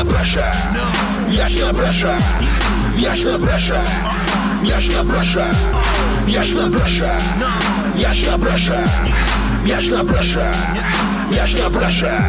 не бреше, я ж не бреше, я ж не бреше, я ж не бреше, я ж не бреше, я ж не бреше, я ж не бреше, я ж не бреше.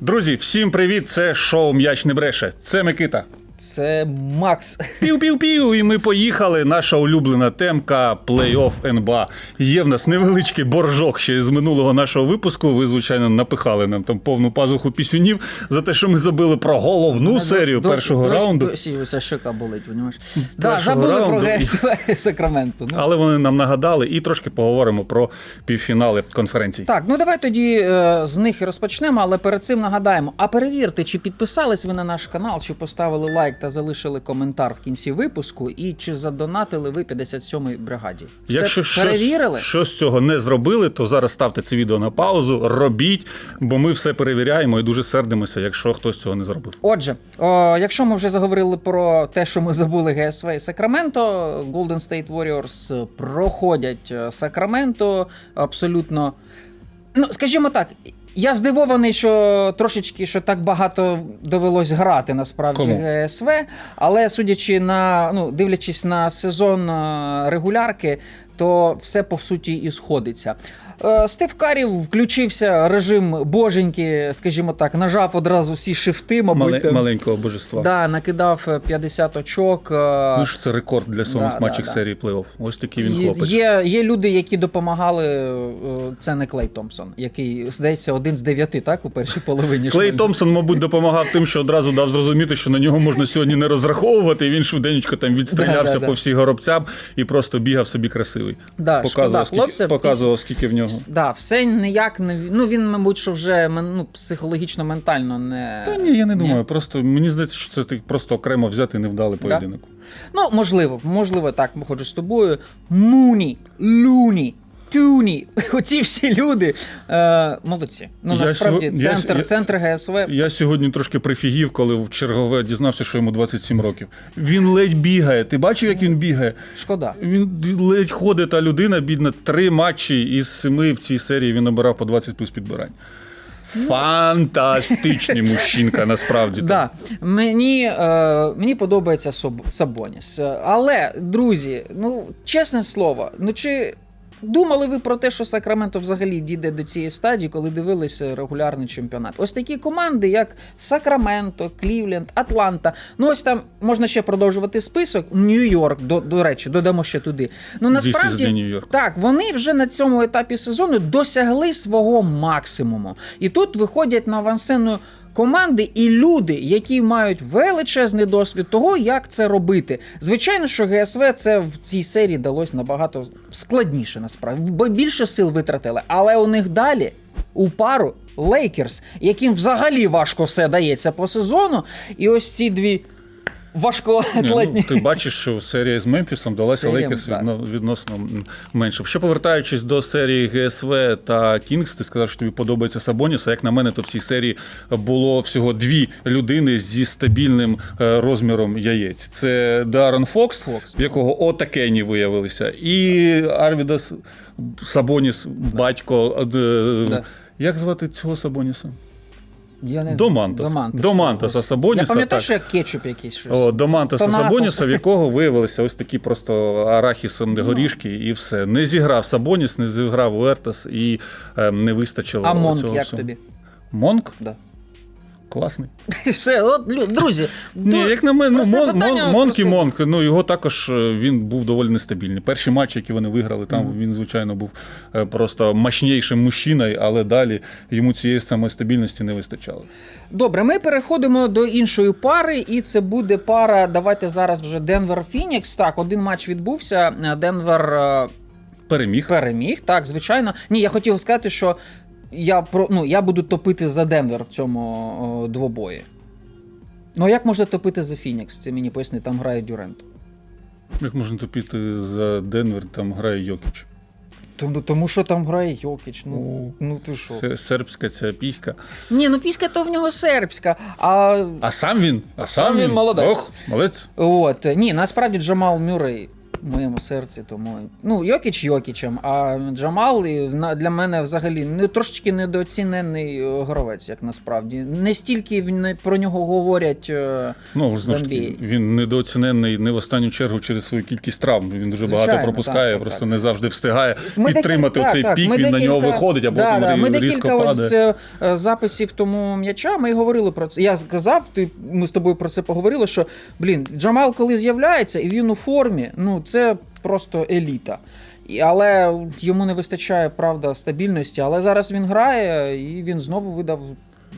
Друзі, всім привіт! Це шоу М'яч не бреше. Це Микита. Це Макс. Пів-пів-пів, і ми поїхали. Наша улюблена темка плей-офф НБА. Є в нас невеличкий боржок ще з минулого нашого випуску. Ви, звичайно, напихали нам там повну пазуху пісюнів за те, що ми забили про головну серію Досі- першого досі- раунду. Досі уся щока болить, понімаєш? Да, про раунду. ГСВ і Сакраменто. Ну. Але вони нам нагадали і трошки поговоримо про півфінали конференцій. Так, ну давай тоді е, з них і розпочнемо, але перед цим нагадаємо. А перевірте, чи підписались ви на наш канал, чи поставили лайк та залишили коментар в кінці випуску, і чи задонатили ви 57-й бригаді. Все Якщо перевірили? щось з цього не зробили, то зараз ставте це відео на паузу, робіть, бо ми все перевіряємо і дуже сердимося, якщо хтось цього не зробив. Отже, о, якщо ми вже заговорили про те, що ми забули ГСВ і Сакраменто, Golden State Warriors проходять е, Сакраменто абсолютно. Ну, скажімо так, я здивований, що трошечки що так багато довелось грати насправді Кому? ГСВ, але судячи на ну, дивлячись на сезон е, регулярки, то все по суті і сходиться. Е, Стив Карі включився режим боженьки, скажімо так, нажав одразу всі шифти, мабуть. Там. маленького божества. Да, накидав е, 50 очок. е, Ну ж це рекорд для сьомих Да, матчів да, да. серії плей-офф. Ось такий він хлопець. Є, є люди, які допомагали. е, Це не Клей Томпсон, який, здається, один з дев'яти, так, у першій половині. Клей Томпсон, мабуть, допомагав тим, що одразу дав зрозуміти, що на нього можна сьогодні не розраховувати, і він швиденько там відстрілявся Да, да, да. по всіх горобцям і просто бігав собі красивий. Да, шкода скільки, показував, скільки в нього. Да, все ніяк не ну він, мабуть, що вже ну, психологічно, ментально не Та ні, я не Ні. думаю. Просто мені здається, що це ти просто окремо взяти невдалий Да? поєдинок. Ну, можливо, можливо, так походжу з тобою. Муні, Луні, Тюні. Оці всі люди е, молодці. Ну Я насправді сьогодні- центр, я- центр ГСВ. Я сьогодні трошки прифігів, коли в чергове дізнався, що йому 27 років. Він ледь бігає. Ти бачив, як він бігає? Шкода. Він ледь ходить, та людина, бідна, три матчі із семи в цій серії він набирав по 20 плюс підбирань. Фантастичний мужчинка, насправді. Да. Мені, е, мені подобається Сабоніс. Але, друзі, ну, чесне слово, ну чи. Думали ви про те, що Сакраменто взагалі дійде до цієї стадії, коли дивилися регулярний чемпіонат? Ось такі команди, як Сакраменто, Клівленд, Атланта. Ну ось там можна ще продовжувати список. Нью-Йорк, до, до речі, додамо ще туди. Ну насправді так, вони вже на цьому етапі сезону досягли свого максимуму. І тут виходять на авансцену команди і люди, які мають величезний досвід того, як це робити. Звичайно, що ГСВ це в цій серії далось набагато складніше, насправді, бо більше сил витратили. Але у них далі у пару Лейкерс, яким взагалі важко все дається по сезону. І ось ці дві Ні, важкоатлетні. ну, ти бачиш, що серія з Мемфісом далася Серія, Лейкерс так. відно- відносно м, менше. Ще повертаючись до серії ГСВ та Кінгс, ти сказав, що тобі подобається Сабоніс. А як на мене, то в цій серії було всього дві людини зі стабільним е, розміром яєць. Це Даррен Фокс, Фокс. в якого отакені виявилися, і Арвідас Сабоніс, батько. е, Да. Як звати цього Сабоніса? Я не- Домантас. до Мантаса Сабоніса, Я пам'ятаю, що як кетчуп якийсь щось. О, до Мантаса Тонатос. Сабоніса, в якого виявилися ось такі просто арахіси, не горішки, і все. Не зіграв Сабоніс, не зіграв Уертас і е, не вистачило. а Монк, цього як всього. тобі? Монк? Да. Класний. Все, от, друзі. Ні, як на мене, ну, просте Мон, Мон, Монк просто- Монк, ну його також е, він був доволі нестабільний. Перші матчі, які вони виграли, там він, звичайно, був е, просто мощнішим мужчиною, але далі йому цієї самої стабільності не вистачало. Добре, ми переходимо до іншої пари, і це буде пара. Давайте зараз вже Денвер Фінікс. Так, один матч відбувся. Денвер е, Переміг. переміг. Так, звичайно. Ні, я хотів сказати, що я про ну я буду топити за Денвер в цьому о, двобої. Ну а як можна топити за Фінікс? Це мені поясни, там грає Дюрент. Як можна топіти за Денвер, там грає Йокіч. Тому, тому що там грає Йокіч. Ну, Ну, ну ти що? Се- Сербська ця піська. Ні, ну піська то в нього сербська. А А сам він? А сам він молодець. Ох, молодець. От ні, насправді Джамал Мюррей в моєму серці. Тому ну Йокіч Йокічем, а Джамал для мене взагалі ну, трошечки недооцінений е, гравець, як насправді. Не стільки він- не про нього говорять. е, Ну, знову ж таки, він недооцінений не в останню чергу через свою кількість травм. Він дуже багато Звичайно, пропускає, так, просто так. не завжди встигає Ми підтримати декілька- цей так, пік, він на нього виходить, а да, да, ми різко декілька ось падає. е, записів тому м'яча. Ми говорили про це. Я сказав, ти ми з тобою про це поговорили. Що блін, Джамал, коли з'являється, і він у формі, ну це просто еліта. Але йому не вистачає правда стабільності. Але зараз він грає і він знову видав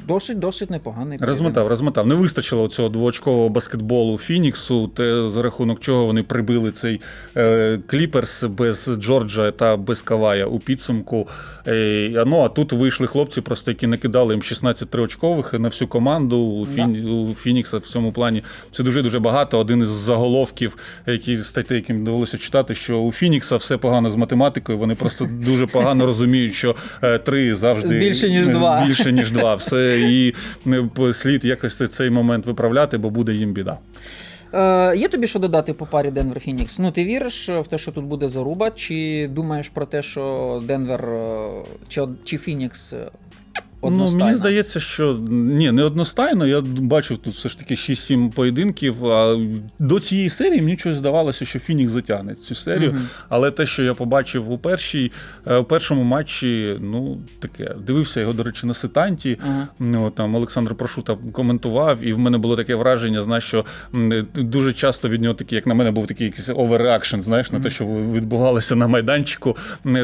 досить досить непоганий. Розмотав, розмотав. Не вистачило цього двоочкового баскетболу Фініксу, те за рахунок чого вони прибили цей е, Кліперс без Джорджа та без Кавая у підсумку. Е, ну а тут вийшли хлопці, просто які накидали їм 16 триочкових на всю команду у, Фін, у Фінікса в цьому плані. Це дуже дуже багато. Один із заголовків, які статей, яким довелося читати, що у Фінікса все погано з математикою. Вони просто дуже погано розуміють, що е, три завжди Більше, ніж два. Більше ніж два. Все і слід якось цей момент виправляти, бо буде їм біда. Е, є тобі що додати по парі Денвер Фінікс? Ну, ти віриш в те, що тут буде заруба, чи думаєш про те, що Денвер е, чи, чи Фінікс е, одностайно? Ну, мені здається, що ні, не одностайно. Я бачив тут все ж таки 6-7 поєдинків. А до цієї серії мені щось здавалося, що Фінікс затягне цю серію. Мгм. Але те, що я побачив у першій, е, у першому матчі, ну таке, дивився його, до речі, на сетанті. Ага. Ну, там Олександр Прошута коментував, і в мене було таке враження, знаєш, що дуже часто від нього такий, як на мене, був такий якийсь оверреакшн, знаєш, на те, що відбувалося на майданчику.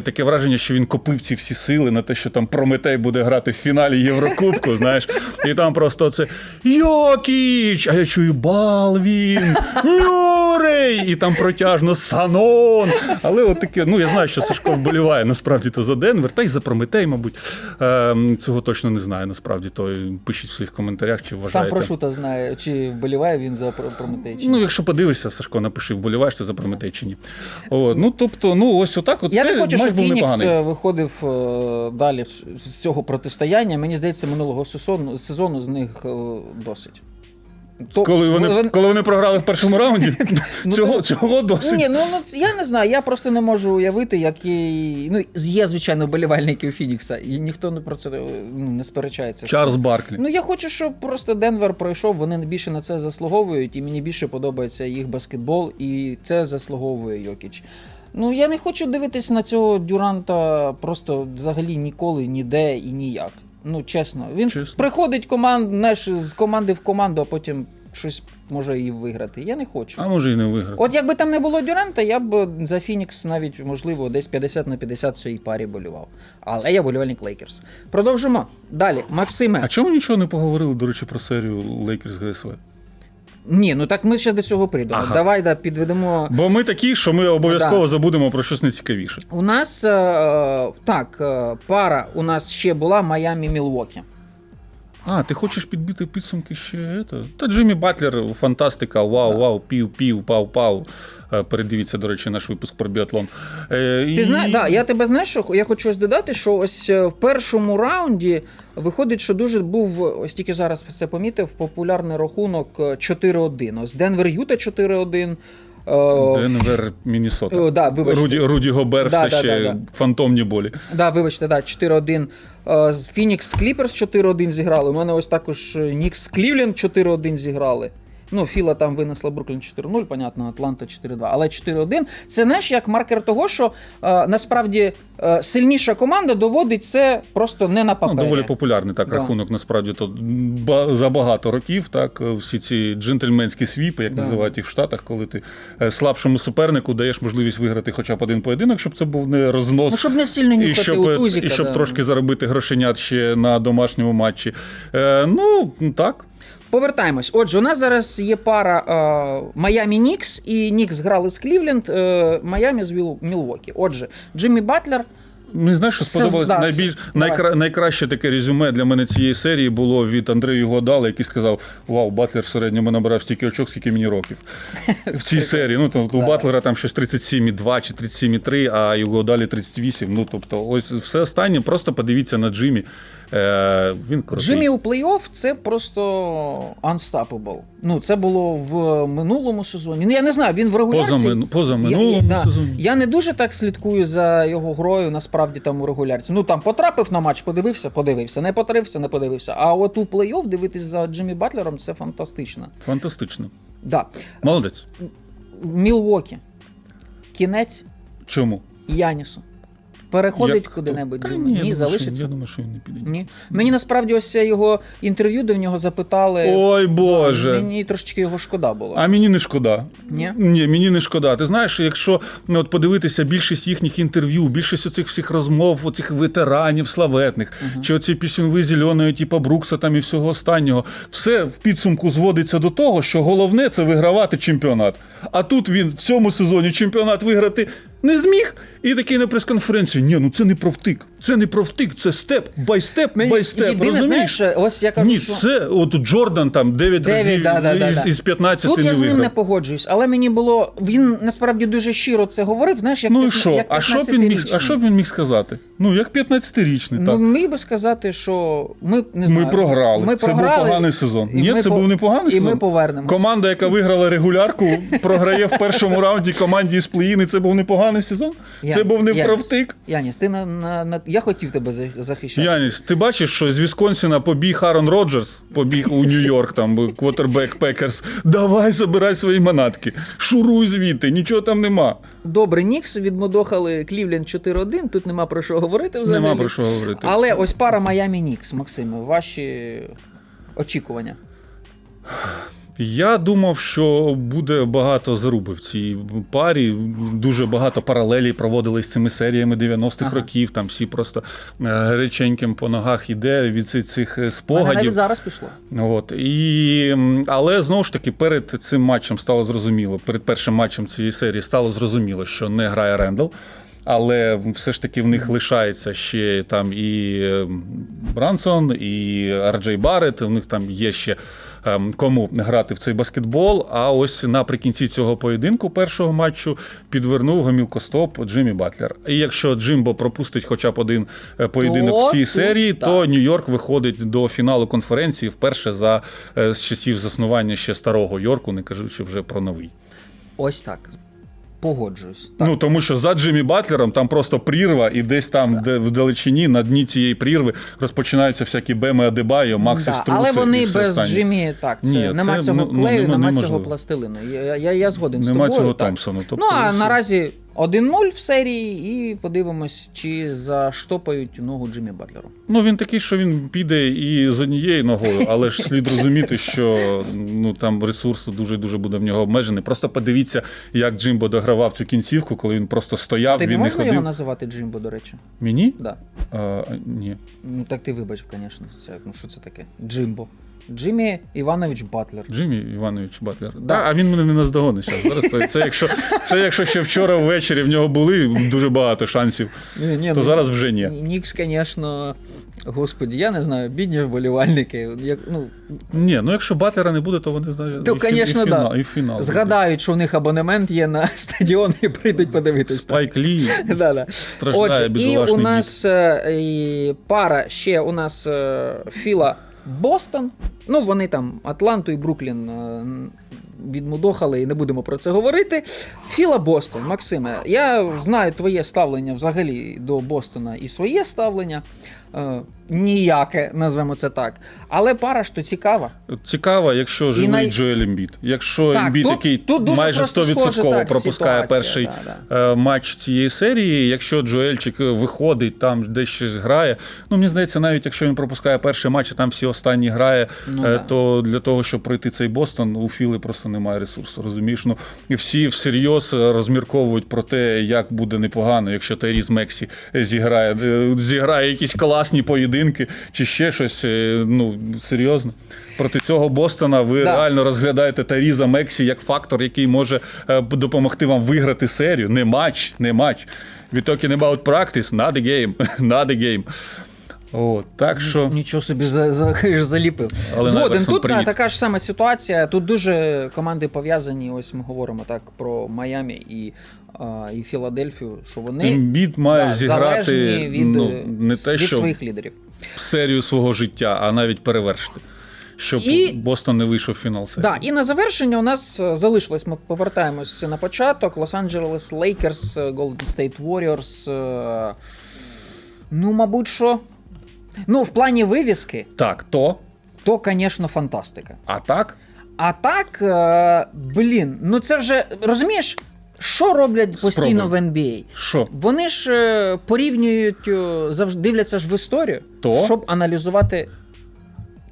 Таке враження, що він копив ці всі сили на те, що там Прометей буде грати в фіналі Єврокубку, знаєш. І там просто це Йокіч! А я чую Балвін, Мюррей! І там протяжно Санон. Але от таке, ну я знаю, що Сашко вболіває насправді то за Денвер, та й за Прометей, мабуть. Ем, Цього точно не знаю, насправді. То пишіть в своїх коментарях, чи Сам вважаєте. Прошута знає, чи вболіває він за Про- Прометей. чи ні. Ну, якщо подивишся, Сашко, напиши, вболіваєш ти за Прометей чи ні. От, ну, тобто, ну, ось отак. От Я це не хочу, щоб Фінікс е, виходив е, далі з цього протистояння. Мені здається, минулого сезону, сезону з них е, досить. То- Коли вони, коли вони програли в першому раунді, Ну, цього, то- цього досить. Ні, ну, ну я не знаю. Я просто не можу уявити, який. Ну, є, звичайно, вболівальники у Фінікса, і ніхто не про це е, ну, не сперечається. Чарльз. Барклі. Ну я хочу, щоб просто Денвер пройшов. Вони більше на це заслуговують, і мені більше подобається їх баскетбол, і це заслуговує Йокіч. Ну я не хочу дивитись на цього Дюранта просто взагалі ніколи, ніде і ніяк. Ну чесно, він Чесно. приходить команд, знаєш, з команди в команду, а потім щось може і виграти. Я не хочу. А може і не виграти. От якби там не було Дюранта, я б за Фінікс навіть можливо десь 50 на 50 в цій парі болював. Але я болівальник Лейкерс. Продовжимо. Далі, Максиме. А чому нічого не поговорили, до речі, про серію Лейкерс ГСВ? Ні, ну так ми ще до цього прийдемо. Ага. Давай да, підведемо. Бо ми такі, що ми обов'язково Да. забудемо про щось нецікавіше. У нас е, так, е, пара у нас ще була Майамі Мілвокі. А, ти хочеш підбити підсумки ще? Это? Та Джиммі Батлер, фантастика, вау, вау, пів, пів, пау, пау. Е, Передивіться, до речі, наш випуск про біатлон. Е, Ти і- знаєш, да, я тебе знаєш, що я хочу ось додати, що ось е, в першому раунді виходить, що дуже був, ось тільки зараз це помітив, популярний рахунок е, 4-1. Ось Денвер Юта 4-1. Е, Денвер, Міннесота. Да, вибачте. Руді, Руді Гобер Да, все да, ще да, да. фантомні болі. Да, вибачте, да, 4-1. Е, Phoenix Clippers 4-1 зіграли. У мене ось також Нікс Клівленд 4-1 зіграли. Ну, Філа там винесла Бруклін 4-0, понятно, Атланта 4-2. Але 4-1 це знаєш як маркер того, що е, насправді е, сильніша команда доводить це просто не на Ну, доволі популярний так Да. рахунок, насправді то ба- за багато років. Так, всі ці джентльменські свіпи, як Да. називають їх в Штатах, коли ти е, слабшому супернику даєш можливість виграти хоча б один поєдинок, щоб це був не рознос. Ну, щоб не сильно І щоб, у тузіка. і щоб да. трошки заробити грошенят ще на домашньому матчі. Е, ну, так. Повертаємось. Отже, у нас зараз є пара е, Майамі Нікс, і Нікс грали з Клівленд, е, Майамі з Мілвокі. Отже, Джиммі Батлер. Мені знаєш, що сподобалось да, найбільш найкра... найкраще таке резюме для мене цієї серії було від Андрія Годала, який сказав: Вау, Батлер в середньому набирав стільки очок, скільки мені років. В цій серії. Ну то у Батлера там щось 37,2 чи 37,3, а його далі 38. Ну тобто, ось все останнє. Просто подивіться на Джиммі. Е, він крутий. Джиммі у плей-офф це просто unstoppable. Ну, це було в минулому сезоні. Ну, я не знаю, він в регулярці. Поза мину- поза минулому я, да. сезоні. Я не дуже так слідкую за його грою, насправді там у регулярці. Ну там потрапив на матч, подивився, подивився, не потрапився, не подивився. А от у плей-офф дивитись за Джиммі Батлером це фантастично. Фантастично. Да. Молодець. Мілвокі. Кінець Чому? Янісу. Переходить Як куди-небудь. Та думаю. я Ні, думаю, що- залишиться. Я думаю, що він не піде. Ні. Мені насправді ось це його інтерв'ю, де в нього запитали. Ой, Боже. Мені трошечки його шкода було. А мені не шкода. Ні? Ні, мені не шкода. Ти знаєш, якщо ну, от подивитися більшість їхніх інтерв'ю, більшість оцих всіх розмов, оцих ветеранів славетних, чи оці пісюнви зеленої, типу Брукса там і всього останнього, все в підсумку зводиться до того, що головне це вигравати чемпіонат. А тут він в цьому сезоні чемпіонат виграти. Не зміг і такий на прес-конференції. Ні, ну це не про втик. Це не про втик, це степ, бай степ, Мені бай степ. єдине, Розумієш? знаєш, ось я кажу, Ні, що... це от Джордан там 9 Дев'ять, разів да, да, да, із, да. із 15 Тут не я з ним виграв. не погоджуюсь, але мені було. Він насправді дуже щиро це говорив. Знаєш, як Ну і п'ятна- що? як А що б він міг, а 15-річний. що б він міг сказати? Ну, як 15-річний, Ну, так. міг би сказати, що ми не знаю, Ми програли. Ми це програли, був поганий сезон. і Ні, ми це по- був не поганий і сезон. ми повернемося. Команда, яка виграла регулярку, програє в першому раунді команді із плей-ін, це був непоганий сезон. Це був не Яніс, про втик. Яніс, ти на, на, на я хотів тебе за- захищати. Яніс, ти бачиш, що з Вісконсіна побіг Арон Роджерс, побіг у Нью-Йорк, там квотербек Пекерс. Давай забирай свої манатки. Шуруй звідти, нічого там нема. Добре, Нікс відмодохали Клівленд 4-1. Тут нема про що говорити взагалі. Нема про що говорити. Але ось пара Майами Нікс, Максиме, ваші очікування. Я думав, що буде багато заруби в цій парі. Дуже багато паралелей проводили з цими серіями 90-х Ага. років. Там всі просто е, гаряченьким по ногах іде від цих- е, Мене навіть зараз пішло. От і але знову ж таки, перед цим матчем стало зрозуміло. Перед першим матчем цієї серії стало зрозуміло, що не грає Рендал. Але все ж таки в них лишається ще там і е, Брансон, і Арджей Барретт. У них там є ще ем, кому грати в цей баскетбол. А ось наприкінці цього поєдинку першого матчу підвернув гомілкостоп Джиммі Батлер. І якщо Джимбо пропустить хоча б один е, поєдинок То в цій серії, так. то Нью-Йорк виходить до фіналу конференції вперше за е, з часів заснування ще старого Йорку, не кажучи вже про новий. Ось так. Погоджуюсь. Так. Ну тому що за Джиммі Батлером там просто прірва, і десь там, де в далечині, на дні цієї прірви розпочинаються всякі Беми Адебайо, Макси Да, Струси. але вони і все без останні. Джиммі, так, це Ні, нема це, цього ну, ну, клею, нема- нема цього пластилину. Я, я, я згоден з Нема цього так. Томпсону. Тобто, ну, а все. наразі 1-0 в серії, і подивимось, чи заштопають ногу Джиммі Батлеру. Ну він такий, що він піде і з однією ногою, але ж слід розуміти, що ну там ресурс дуже дуже буде в нього обмежений. Просто подивіться, як Джимбо догравав цю кінцівку, коли він просто стояв, Тобі він не ходив. його називати Джимбо, до речі? Мені? Да. А, ні. Ну так ти вибач, звісно. Ну, що це таке? Джимбо. Джиммі Іванович Батлер. Джиммі Іванович Батлер. Да. Да. а він мене не наздогонить зараз. Зараз це якщо це якщо ще вчора ввечері в нього були дуже багато шансів, Ні, ні, то ну, зараз вже ні. Нікс, звісно, господі, я не знаю, бідні вболівальники. Як, ну, Ні, ну якщо Батлера не буде, то вони знають. То, і, і, да. і фінал. згадають, що в них абонемент є на стадіон і прийдуть подивитись. Спайк Лі Да-да. страждає Отже, і у нас е, і пара ще у нас е, Філа Бостон. Ну, вони там Атланту і Бруклін е, відмудохали, і не будемо про це говорити. Філа Бостон, Максиме, я знаю твоє ставлення взагалі до Бостона і своє ставлення. Е, ніяке, назвемо це так. Але пара ж то цікава. Цікаво, якщо живий най- Джоель Ембіт. Якщо Так, Ембіт, тут- який тут майже 100% схожа, так, пропускає ситуація, перший да, е, матч цієї серії, якщо Джоельчик виходить, там десь щось грає. Ну, мені здається, навіть якщо він пропускає перший матч, а там всі останні грає, Ну, е, да. то для того, щоб пройти цей Бостон, у Філи просто немає ресурсу. Розумієш? Ну, і всі всерйоз розмірковують про те, як буде непогано, якщо Теріз Мексі зіграє, е, зіграє якісь класні поєдинки чи ще щось. е, Ну, серйозно. Проти цього Бостона ви Да. реально розглядаєте Таріза Мексі як фактор, який може е, допомогти вам виграти серію. Не матч, не матч. We talking about practice, not the game. Not the game. От, так що. Нічого собі за, за, заліпив. Але Згоден, тут привіт. та, така ж сама ситуація. Тут дуже команди пов'язані. Ось ми говоримо так про Майамі і, а, і Філадельфію, що вони Ембіт має да, зіграти від, ну, не те, від що своїх лідерів. серію свого життя, а навіть перевершити. Щоб І- Бостон не вийшов в фінал серії. Да, і на завершення у нас е, залишилось. Ми повертаємось на початок. Лос-Анджелес Лейкерс, Golden State Warriors. е, Ну, мабуть, що. Ну, в плані вивіски, Так, то. то, звісно, фантастика. А так? А так, е, блін, ну це вже розумієш, що роблять постійно Спробуй. в NBA? Що? Вони ж е, порівнюють, е, завжди дивляться ж в історію, То? щоб аналізувати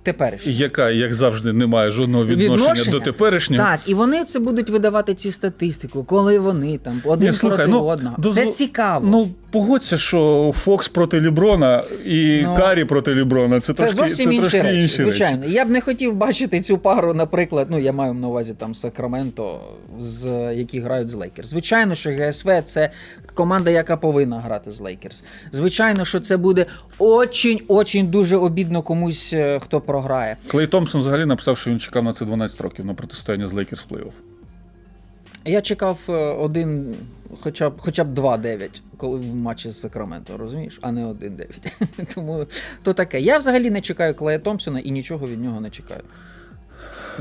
теперішнє. Яка, як завжди, не має жодного відношення, до теперішнього. Так, і вони це будуть видавати ці статистику, коли вони там один Ні, слухай, проти ну, одного. дозв- Це цікаво. Ну, погодься, що Фокс проти Ліброна і Ну, Карі проти Ліброна. Це, це трошки, зовсім це інші трошки речі, інші звичайно. Я б не хотів бачити цю пару, наприклад, ну я маю на увазі там Сакраменто, з які грають з Лейкерс. Звичайно, що ГСВ це команда, яка повинна грати з Лейкерс. Звичайно, що це буде очень-очень дуже обідно комусь, е, хто програє. Клей Томпсон взагалі написав, що він чекав на це 12 років на протистояння з Лейкерс плей-офф. Я чекав е, один, хоча б хоча б 2-9, коли в матчі з Сакраменто, розумієш, а не 1-9. Тому то таке. Я взагалі не чекаю Клея Томпсона і нічого від нього не чекаю.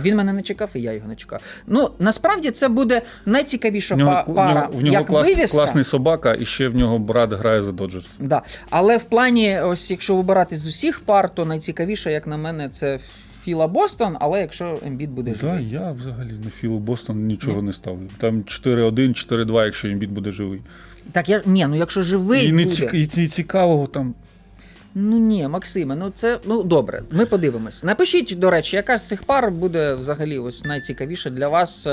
Він мене не чекав, і я його не чекав. Ну, насправді це буде найцікавіша В нього, пара. в нього як клас, вивіска. класний собака, і ще в нього брат грає за Доджерс. Да. Але в плані, ось якщо вибирати з усіх пар, то найцікавіше, як на мене, це Філа Бостон, але якщо Ембіт буде Да, живий. я взагалі на Філу Бостон нічого не ставлю. Там 4-1, 4-2, якщо Ембіт буде живий. Так я ні, ну якщо живий І, не буде. і, і цікавого там. Ну ні, Максиме, ну це ну добре. Ми подивимось. Напишіть, до речі, яка з цих пар буде взагалі ось найцікавіша для вас.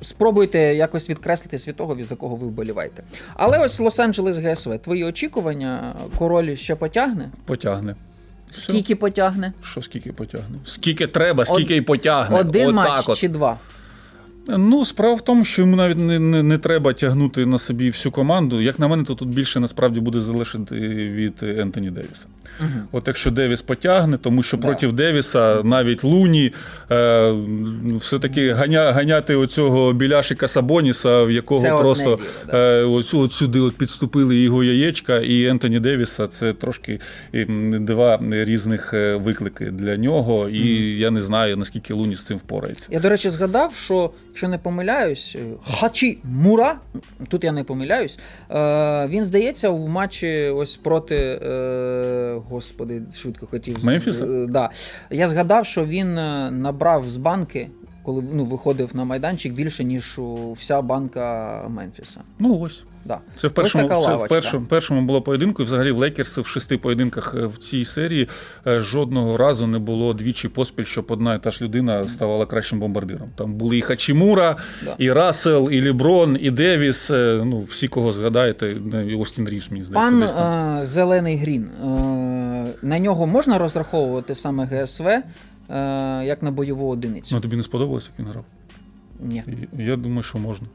Спробуйте якось відкреслити святого, за кого ви вболіваєте. Але ось Лос-Анджелес ГСВ. Твої очікування, король ще потягне? Потягне. Скільки потягне? Що скільки потягне? Скільки треба, скільки і потягне. Один Отак матч от. чи два? Ну, справа в тому, що йому навіть не, не, не треба тягнути на собі всю команду. Як на мене, то тут більше насправді буде залежати від Ентоні Девіса. Угу. От якщо Девіс потягне, тому що Да. проти Девіса навіть Луні е, все-таки ганя, ганяти оцього біляшика Сабоніса, в якого Це просто діло, да. е, ось, от сюди от підступили його яєчка, і Ентоні Девіса це трошки ем, два різних е, виклики для нього. І я не знаю, наскільки Луні з цим впорається. Я, до речі, згадав, що, якщо не помиляюсь, е, Хачі Мура, тут я не помиляюсь, е, він здається в матчі ось проти. Е, господи, швидко хотів. Мемфіса? е, да. Я згадав, що він набрав з банки, коли ну, виходив на майданчик більше, ніж у- вся банка Мемфіса. Ну ось. Да. Це в першому, це в першому, першому було поєдинку, і взагалі в Лейкерс в шести поєдинках е, в цій серії е, жодного разу не було двічі поспіль, щоб одна і та ж людина ставала кращим бомбардиром. Там були і Хачімура, Да. і Рассел, і Ліброн, і Девіс. е, Ну, всі, кого згадаєте, і Остін Рівс, мені здається, Пан десь там. Зелений Грін, на нього можна розраховувати саме ГСВ е, як на бойову одиницю? Ну, тобі не сподобалось, як він грав? Ні. Я думаю, що можна.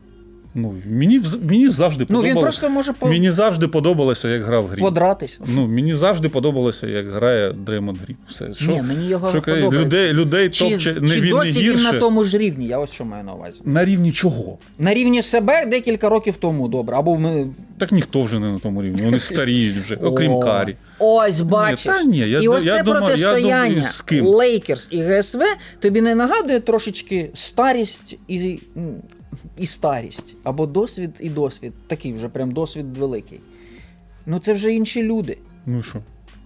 Ну, мені, мені завжди Ну він подобалося. просто може по... Мені завжди подобалося, як грав Грін. подратись. Ну, мені завжди подобалося, як грає Дреймонд Грін. Все. Що, Ні, мені його що подобається. людей, людей Чи, топче не чи він досі не гірше. він на тому ж рівні? Я ось що маю на увазі. На рівні чого? На рівні себе декілька років тому добре. Або ми. Так ніхто вже не на тому рівні. Вони старіють вже, окрім Карі. Ось бачиш. та ні, я- і ось я це думаю- я протистояння думаю, з ким? Лейкерс і ГСВ тобі не нагадує трошечки старість і, і старість. Або досвід і досвід. Такий вже прям досвід великий. Ну це вже інші люди. Ну що?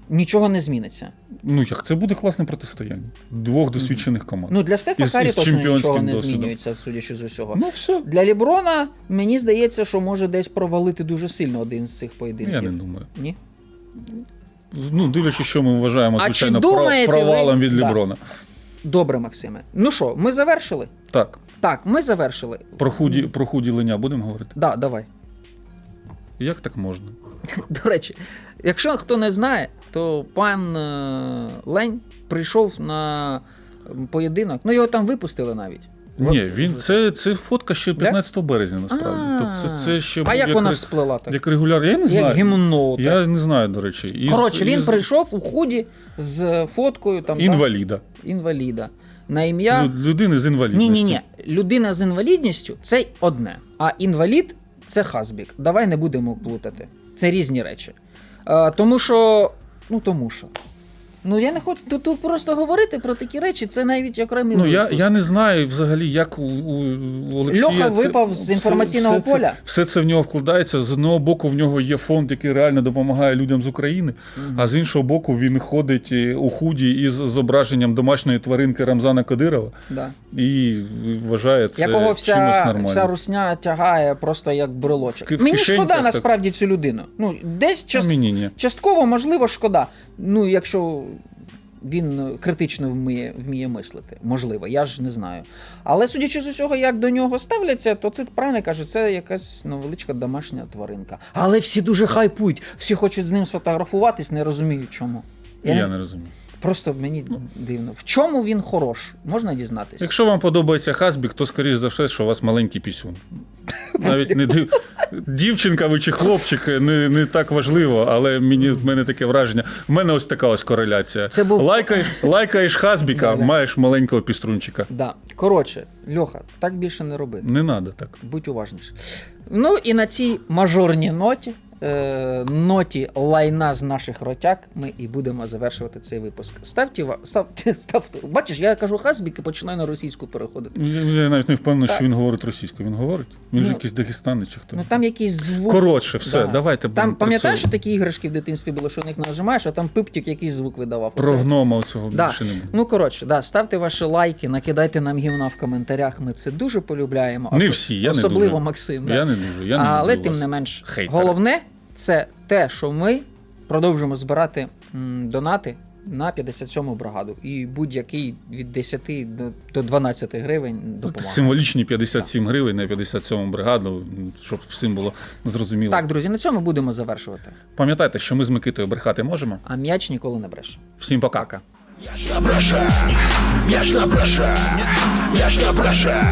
Нічого не зміниться. Ну як це буде класне протистояння двох досвідчених команд. Ну для Стефа Із- Карі із точно нічого не досвідом. змінюється, судячи з усього. Ну, все. Для Ліброна мені здається, що може десь провалити дуже сильно один з цих поєдинків. Я не думаю. Ні? Ну, дивлячись, що ми вважаємо, звичайно, чи про- думаєте ви- провалом від Да. Добре, Максиме. Ну що, ми завершили? Так, Так, ми завершили. про худі, про худі леня будемо говорити. Да, давай. Як так можна? До речі, якщо хто не знає, то пан е, Лень прийшов на поєдинок. Ну його там випустили навіть. Ні, він це, це фотка ще Да? 15 березня, насправді. А. Тобто це, це ще А був як вона ре- всплила так? як регуляр. Я не знаю. Як гімно. так. Я не знаю, до речі. Із, Коротше, він із прийшов у худі з фоткою там інваліда. інваліда. На ім'я. Лю- Людини з інвалідністю. Ні, ні, ні. Людина з інвалідністю це одне, а інвалід це хазбік. Давай не будемо плутати. Це різні речі. А, тому що. Ну тому що. Ну я не хочу тут, тут просто говорити про такі речі, це навіть окремий Ну, я, випуск. я не знаю взагалі, як у, у у Олексія... Льоха це- випав з інформаційного все поля. Це, все це в нього вкладається. З одного боку, в нього є фонд, який реально допомагає людям з України, а з іншого боку, він ходить е, у худі із зображенням домашньої тваринки Рамзана Кадирова Да. і вважає це Якого чимось вся, нормальним. вся русня тягає просто як брелочок. В Мені шкода так. насправді цю людину. Ну, десь част... Мені ні. частково, можливо, шкода. Ну, якщо він критично вміє, вміє мислити. Можливо, я ж не знаю. Але судячи з усього, як до нього ставляться, то це правильно каже, це якась невеличка домашня тваринка. Але всі дуже хайпують, всі хочуть з ним сфотографуватись, не розуміють чому. Я, не- не розумію. Просто мені дивно. В чому він хорош? Можна дізнатись? Якщо вам подобається Хасбік, то скоріш за все, що у вас маленький пісюн. Навіть не див... дівчинка ви чи хлопчик не, не так важливо, але мені в мене таке враження. В мене ось така ось кореляція. Це був- Лайкаєш, лайкаєш Хасбіка, Да-да. маєш маленького піструнчика. Да. Коротше, Льоха, так більше не роби. Не треба так. Будь уважніше. Ну і на цій мажорній ноті, е, ноті лайна з наших ротяк, ми і будемо завершувати цей випуск. Ставте, ставте, ставте. Бачиш, я кажу хасбік і починаю на російську переходити. Я, я навіть не впевнений, Так. що він говорить російською. Він говорить? Він ж Ну, якийсь дагестанець чи хто. Ну там якийсь звук. Коротше, все, давайте будемо Там пам'ятаєш, що такі іграшки в дитинстві були, що на них нажимаєш, а там пиптик якийсь звук видавав. Про Оце- гнома цього Да. більше не. Ну коротше, да, ставте ваші лайки, накидайте нам гівна в коментарях. Ми це дуже полюбляємо. Не всі, я не особливо дуже. Максим. да. Я не дуже. Я не Але тим не менш, Хейтери. головне це те, що ми продовжуємо збирати донати на 57-му бригаду. І будь-який від 10 до, до 12 гривень Ну, допомагає. Символічні 57 гривень на 57-му бригаду, щоб всім було зрозуміло. Так, друзі, на цьому будемо завершувати. Пам'ятайте, що ми з Микитою брехати можемо. А м'яч ніколи не бреше. Всім пока. М'яч не бреше, м'яч не бреше, м'яч не бреше.